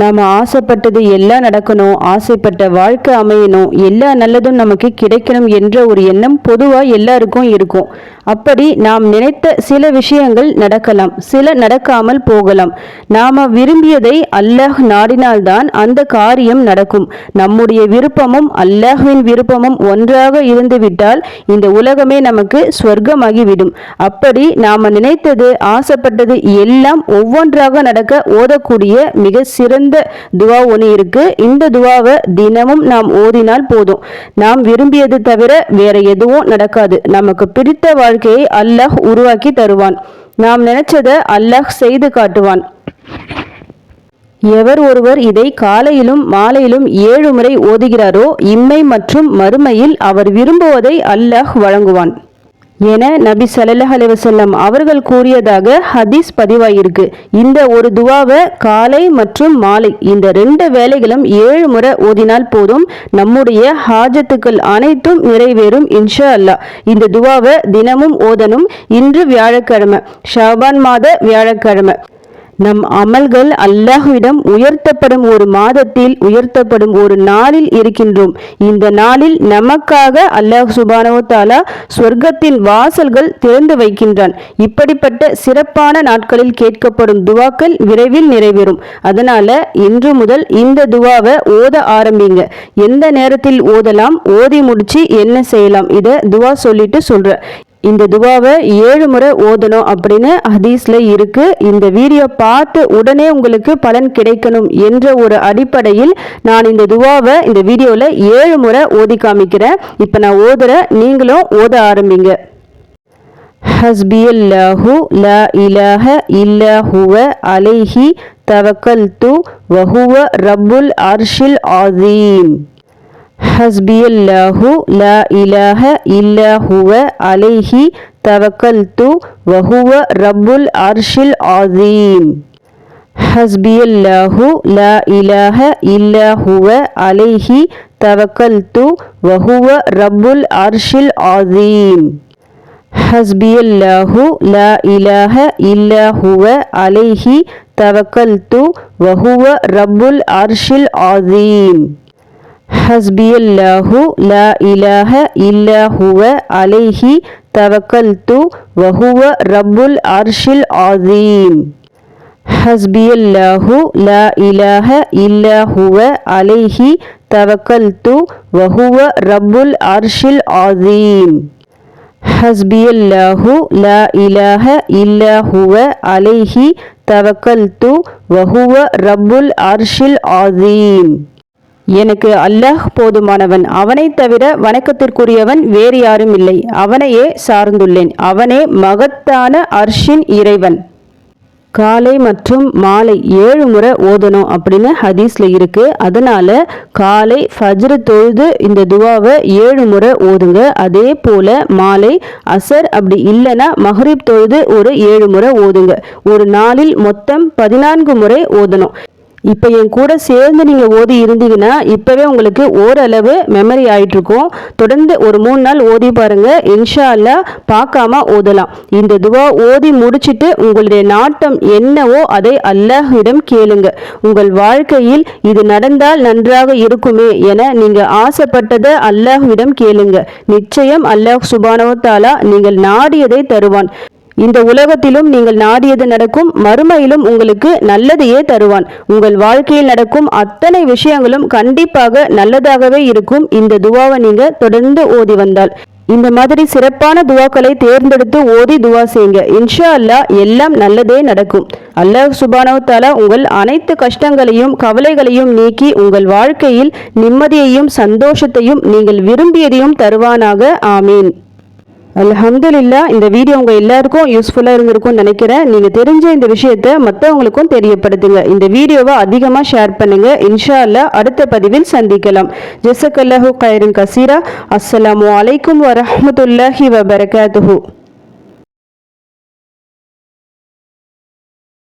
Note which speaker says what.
Speaker 1: நாம் ஆசைப்பட்டது எல்லாம் நடக்கணும் ஆசைப்பட்ட வாழ்க்கை அமையணும் எல்லா நல்லதும் நமக்கு கிடைக்கணும் என்ற ஒரு எண்ணம் பொதுவாக எல்லாருக்கும் இருக்கும். அப்படி நாம் நினைத்த சில விஷயங்கள் நடக்கலாம் சில நடக்காமல் போகலாம். நாம விரும்பியதை அல்லாஹ் நாடினால்தான் அந்த காரியம் நடக்கும். நம்முடைய விருப்பமும் அல்லாஹ்வின் விருப்பமும் ஒன்றாக இருந்துவிட்டால் இந்த உலகமே நமக்கு ஸ்வர்க்கமாகிவிடும். அப்படி நாம் நினைத்தது ஆசைப்பட்டது எல்லாம் ஒவ்வொன்றாக நடக்க ஓதக்கூடிய மிக சிறந்த துவா ஒன்று இருக்கு. இந்த துவாவை தினமும் நாம் ஓதினால் போதும். நாம் விரும்பியது தவிர வேற எதுவும் நடக்காது. நமக்கு பிடித்த வாழ்க்கையை அல்லாஹ் உருவாக்கி தருவான். நாம் நினைச்சதை அல்லாஹ் செய்து காட்டுவான். எவர் ஒருவர் இதை காலையிலும் மாலையிலும் ஏழு முறை ஓதுகிறாரோ இம்மை மற்றும் மறுமையில் அவர் விரும்புவதை அல்லாஹ் வழங்குவான். என நபி ஸல்லல்லாஹு அலைஹி அவர்கள் கூறியதாக ஹதீஸ் பதிவாயிருக்கு. இந்த ஒரு துவாவை காலை மற்றும் மாலை இந்த ரெண்டு வேலைகளும் ஏழு முறை ஓதினால் போதும். நம்முடைய ஹாஜத்துக்கள் அனைத்தும் நிறைவேறும் இன்ஷா அல்லாஹ். இந்த துவாவை தினமும் ஓதனும் இன்று வியாழக்கிழமை. ஷாபான் மாத வியாழக்கிழமை. நம் அமல்கள் அல்லாஹ்விடம் உயர்த்தப்படும் ஒரு மாதத்தில் உயர்த்தப்படும் ஒரு நாளில் இருக்கின்றோம். இந்த நாளில் நமக்காக அல்லாஹ் சுபானவ தாலா சொர்க்கத்தின் வாசல்கள் திறந்து வைக்கின்றான். இப்படிப்பட்ட சிறப்பான நாட்களில் கேட்கப்படும் துவாக்கள் விரைவில் நிறைவேறும். அதனால இன்று முதல் இந்த துவாவை ஓத ஆரம்பிங்க. எந்த நேரத்தில் ஓதலாம்? ஓதி முடிச்சு என்ன செய்யலாம்? இதை துவா சொல்லிட்டு சொல்ற. இந்த துவாவை ஏழு முறை ஓதணும் அப்படின்னு ஹதீஸில் இருக்குது இந்த வீடியோ பார்த்து உடனே உங்களுக்கு பலன் கிடைக்கணும் என்ற ஒரு அடிப்படையில் நான் இந்த துவாவை இந்த வீடியோவில் ஏழு முறை ஓதி காமிக்கிறேன். இப்போ நான் ஓதுற நீங்களும் ஓத ஆரம்பிங்க. ஹஸ்பி அல்லாஹு லா இலாஹ இல்லாஹுவ அலைஹி தவக்கல் து வஹுவ ரப்புல் அர்ஷில் ஆதீம் ஹஸ்பியல்லாஹு லா இலாஹ இல்லாஹுவ அலைஹி தவக்கல் து வஹுவ ரப்புல் அர்ஷில் ஆதீம் ஹஸ்பியல்லாஹு லா இலாஹ இல்லாஹுவ அலைஹி தவக்கல் து வஹுவ ரப்புல் அர்ஷில் ஆதீம் ஹஸ்பியல்லாஹு லா இலாஹ இல்லாஹுவ அலைஹி தவக்கல் து வஹுவ ரப்புல் அர்ஷில் ஆதீம் ஹஸ்பியல்லாஹு லா இலாஹ இல்லாஹுவ அலைஹி தவக்கல் து வஹுவ ரப்புல் அர்ஷில் ஆதீம் ஹஸ்பியல்லாஹு லா இலாஹ இல்லாஹுவ அலைஹி தவக்கல் து வஹுவ ரப்புல் அர்ஷில் ஆதீம் ஹஸ்பியல்லாஹு லா இலாஹ இல்லாஹுவ அலைஹி தவக்கல் து வஹுவ ரப்புல் அர்ஷில் ஆதீம் எனக்கு அல்லாஹ் போதுமானவன். அவனை தவிர வணக்கத்திற்குரியவன் வேறு யாரும் இல்லை. அவனையே சார்ந்துள்ளேன். அவனே மகத்தான அர்ஷின் இறைவன். காலை மற்றும் மாலை ஏழு முறை ஓதணும் அப்படின்னு ஹதீஸில் இருக்குது அதனால் காலை ஃபஜ்ரு தொழுது இந்த துவாவை ஏழு முறை ஓதுங்க. அதே போல் மாலை அசர் அப்படி இல்லைன்னா மஹரீப் தொழுது ஒரு ஏழு முறை ஓதுங்க. ஒரு நாளில் மொத்தம் பதினான்கு முறை ஓதணும். இப்போ என் கூட சேர்ந்து நீங்கள் ஓதி இருந்தீங்கன்னா இப்போவே உங்களுக்கு ஓரளவு மெமரி ஆகிட்டுருக்கும் தொடர்ந்து ஒரு மூணு நாள் ஓதி பாருங்கள் இன்ஷா அல்லா பார்க்காம ஓதலாம். இந்த துவா ஓதி முடிச்சிட்டு உங்களுடைய நாட்டம் என்னவோ அதை அல்லாஹிடம் கேளுங்க. உங்கள் வாழ்க்கையில் இது நடந்தால் நன்றாக இருக்குமே என நீங்கள் ஆசைப்பட்டதை அல்லாஹ்விடம் கேளுங்க. நிச்சயம் அல்லாஹ் சுபானவத்தாலா நீங்கள் நாடியதை தருவான். இந்த உலகத்திலும் நீங்கள் நாடியது நடக்கும் மறுமையிலும் உங்களுக்கு நல்லதையே தருவான். உங்கள் வாழ்க்கையில் நடக்கும் அத்தனை விஷயங்களும் கண்டிப்பாக நல்லதாகவே இருக்கும். இந்த துவாவை நீங்க தொடர்ந்து ஓதி வந்தால். இந்த மாதிரி சிறப்பான துவாக்களை தேர்ந்தெடுத்து ஓதி துவா செய்யுங்க. இன்ஷா அல்லாஹ் எல்லாம் நல்லதே நடக்கும். அல்லாஹ் சுபானவ தாலா உங்கள் அனைத்து கஷ்டங்களையும் கவலைகளையும் நீக்கி உங்கள் வாழ்க்கையில் நிம்மதியையும் சந்தோஷத்தையும் நீங்கள் விரும்பியதையும் தருவானாக. ஆமீன். அல்ஹம்துலில்லாஹ் இந்த வீடியோ உங்கள் எல்லாருக்கும் யூஸ்ஃபுல்லாக இருந்திருக்கும்னு நினைக்கிறேன். நீங்கள் தெரிஞ்ச இந்த விஷயத்தை மற்றவங்களுக்கும் தெரியப்படுத்துங்க. இந்த வீடியோவை அதிகமாக ஷேர் பண்ணுங்க. இன்ஷா அல்லா அடுத்த பதிவில் சந்திக்கலாம். ஜெசக் ஜெசக்கல்லாஹு கைரின் கசீரா. அஸ்ஸலாமு அலைக்கும் வரமத்துல்லாஹி வபரகாத்துஹு.